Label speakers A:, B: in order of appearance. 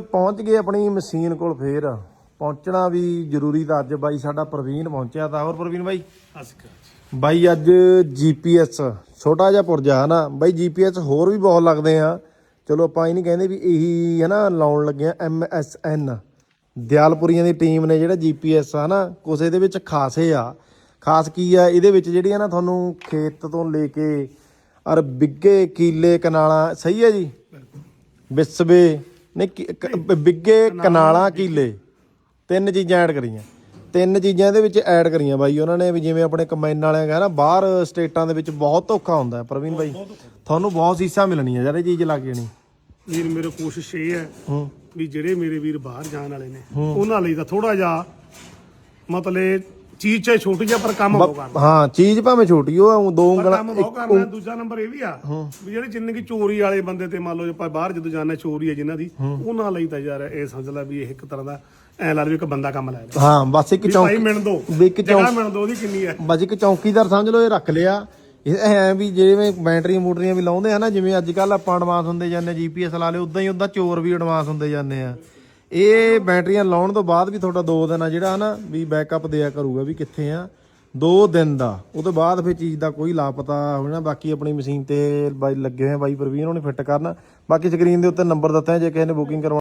A: ਪਹੁੰਚ ਗਏ ਆਪਣੀ ਮਸ਼ੀਨ ਕੋਲ ਫੇਰ। ਪਹੁੰਚਣਾ ਵੀ ਜ਼ਰੂਰੀ ਤਾਂ ਅੱਜ ਬਾਈ ਸਾਡਾ ਪ੍ਰਵੀਨ ਪਹੁੰਚਿਆ ਤਾਂ। ਹੋਰ ਪ੍ਰਵੀਨ ਬਾਈ? ਬਾਈ ਅੱਜ ਜੀਪੀਐਸ ਛੋਟਾ ਜਿਹਾ ਪੁਰਜਾ ਹਨਾ ਬਾਈ ਜੀਪੀਐਸ ਹੋਰ ਵੀ ਬਹੁਤ ਲੱਗਦੇ ਆ। ਚਲੋ ਆਪਾਂ ਇਹ ਨਹੀਂ ਕਹਿੰਦੇ ਵੀ ਇਹੀ ਹਨਾ ਲਾਉਣ ਲੱਗੇ ਆ ਐਮਐਸਐਨ ਦਿਆਲਪੁਰੀਆਂ ਦੀ ਟੀਮ ਨੇ ਜਿਹੜਾ ਜੀਪੀਐਸ ਆ ਨਾ ਕੁਛ ਇਹਦੇ ਵਿੱਚ ਖਾਸੇ ਆ। ਖਾਸ ਕੀ ਆ ਇਹਦੇ ਵਿੱਚ ਜਿਹੜੀਆਂ ਨਾ ਤੁਹਾਨੂੰ ਖੇਤ ਤੋਂ ਲੈ ਕੇ ਔਰ ਬਿੱਗੇ ਕੀਲੇ ਕਨਾਲਾਂ ਸਹੀ ਹੈ ਜੀ? ਵਿਸਵੇ ਨਹੀਂ ਕੀ- ਕ- ਬਿੱਗੇ ਕਨਾਲਾਂ ਕੀਲੇ। ਤਿੰਨ ਚੀਜ਼ਾਂ ਐਡ ਕਰੀਆਂ। ਤਿੰਨ ਚੀਜ਼ਾਂ ਇਹਦੇ ਵਿੱਚ ਐਡ ਕਰੀਆਂ ਬਾਈ ਉਹਨਾਂ ਨੇ ਵੀ ਜਿਵੇਂ ਆਪਣੇ ਕੰਬਾਈਨ ਵਾਲਿਆਂ ਕਹਿੰਦਾ ਬਾਹਰ ਸਟੇਟਾਂ ਦੇ ਵਿੱਚ ਬਹੁਤ ਧੋਖਾ ਹੁੰਦਾ ਹੈ ਪ੍ਰਵੀਨ ਬਾਈ। ਤੁਹਾਨੂੰ ਬਹੁਤ ਸੀਸਾਂ ਮਿਲਣੀਆਂ ਯਾਰ ਇਹ ਚੀਜ਼ ਲੱਗ ਜਾਣੀ
B: ਵੀਰ ਮੇਰੇ ਕੋਸ਼ਿਸ਼ ਇਹ ਹੈ
A: ਹੂੰ।
B: ਵੀ ਜਿਹੜੇ ਮੇਰੇ ਵੀਰ ਬਾਹਰ ਜਾਣ ਵਾਲੇ ਨੇ ਉਹਨਾਂ ਲਈ ਤਾਂ ਥੋੜਾ ਜਿਹਾ ਮਤਲਬ ਚੀਜ਼ ਚਾਹੇ ਛੋਟੀ ਜਿਹਾ ਪਰ ਕੰਮ ਬਹੁਤ ਕਰਨਾ
A: ਹਾਂ ਚੀਜ਼ ਭਾਵੇਂ ਛੋਟੀ ਉਹ ਆ, ਦੋ
B: ਪਰ
A: ਉਂਗਲਾਂ
B: ਕੰਮ ਬਹੁਤ ਕਰਨਾ ਦੂਜਾ ਨੰਬਰ ਇਹ ਵੀ ਆ ਵੀ ਜਿਹੜੇ ਜਿੰਨੇ ਕੀ ਚੋਰੀ ਵਾਲੇ ਬੰਦੇ ਤੇ ਮੰਨ ਲਓ ਜੇ ਆਪਾਂ ਬਾਹਰ ਜਦੋਂ ਜਾਂਦੇ ਚੋਰੀ ਹੈ ਜਿਨ੍ਹਾਂ ਦੀ ਉਹਨਾਂ ਲਈ ਤਾਂ ਯਾਰ ਇਹ ਸਮਝ ਲੈ ਵੀ ਇਹ ਇੱਕ ਤਰ੍ਹਾਂ ਦਾ ਐ ਲਾ ਲਓ ਇੱਕ ਬੰਦਾ ਕੰਮ ਲੈ ਰਿਹਾ।
A: ਹਾਂ ਬਸ ਇੱਕ
B: ਵੀ ਭਾਈ
A: ਚੌਂਕੀ
B: ਮਿਣ ਦੋ
A: ਵੀ ਇੱਕ
B: ਜਗ੍ਹਾ
A: ਚੌਂਕ
B: ਮਿਣ ਦੋ ਉਹਦੀ ਕਿੰਨੀ ਹੈ।
A: ਬਸ ਇੱਕ ਚੌਂਕੀਦਾਰ ਸਮਝ ਲਓ ਇਹ ਰੱਖ ਲਿਆ। ਇਹ ਐ ਵੀ ਜਿਵੇਂ ਬੈਟਰੀਆਂ ਮੋਟਰੀਆਂ ਵੀ ਲਾਉਂਦੇ ਆ ਨਾ ਜਿਵੇਂ ਅੱਜ ਕੱਲ ਆਪਾਂ ਐਡਵਾਂਸ ਹੁੰਦੇ ਜਾਂਦੇ ਜੀਪੀਐਸ ਲਾ ਲਿਓ ਉਦਾਂ ਹੀ ਉਦਾਂ ਚੋਰ ਵੀ ਐਡਵਾਂਸ ਹੁੰਦੇ ਜਾਂਦੇ ਆ। ਇਹ ਬੈਟਰੀਆਂ ਲਾਉਣ ਤੋਂ ਬਾਅਦ ਵੀ ਤੁਹਾਡਾ 2 ਦਿਨ ਆ ਜਿਹੜਾ ਨਾ ਵੀ ਬੈਕਅਪ ਦਿਆ ਕਰੂਗਾ ਵੀ ਕਿੱਥੇ ਆ। 2 ਦਿਨ ਦਾ। ਉਹ ਤੋਂ ਬਾਅਦ ਫਿਰ ਚੀਜ਼ ਦਾ ਕੋਈ ਲਾਪਤਾ ਹੋਣਾ ਬਾਕੀ ਆਪਣੀ ਮਸ਼ੀਨ ਤੇ ਬਾਈ ਲੱਗੇ ਹੋਏ ਆ ਬਾਈ ਪ੍ਰਵੀਨ, ਉਹਨੇ ਫਿੱਟ ਕਰਨ। ਬਾਕੀ ਸਕਰੀਨ ਦੇ ਉੱਤੇ ਨੰਬਰ ਦਿੱਤਾ ਜੇ ਕਿਸੇ ਨੇ ਬੁਕਿੰਗ ਕਰਵਾ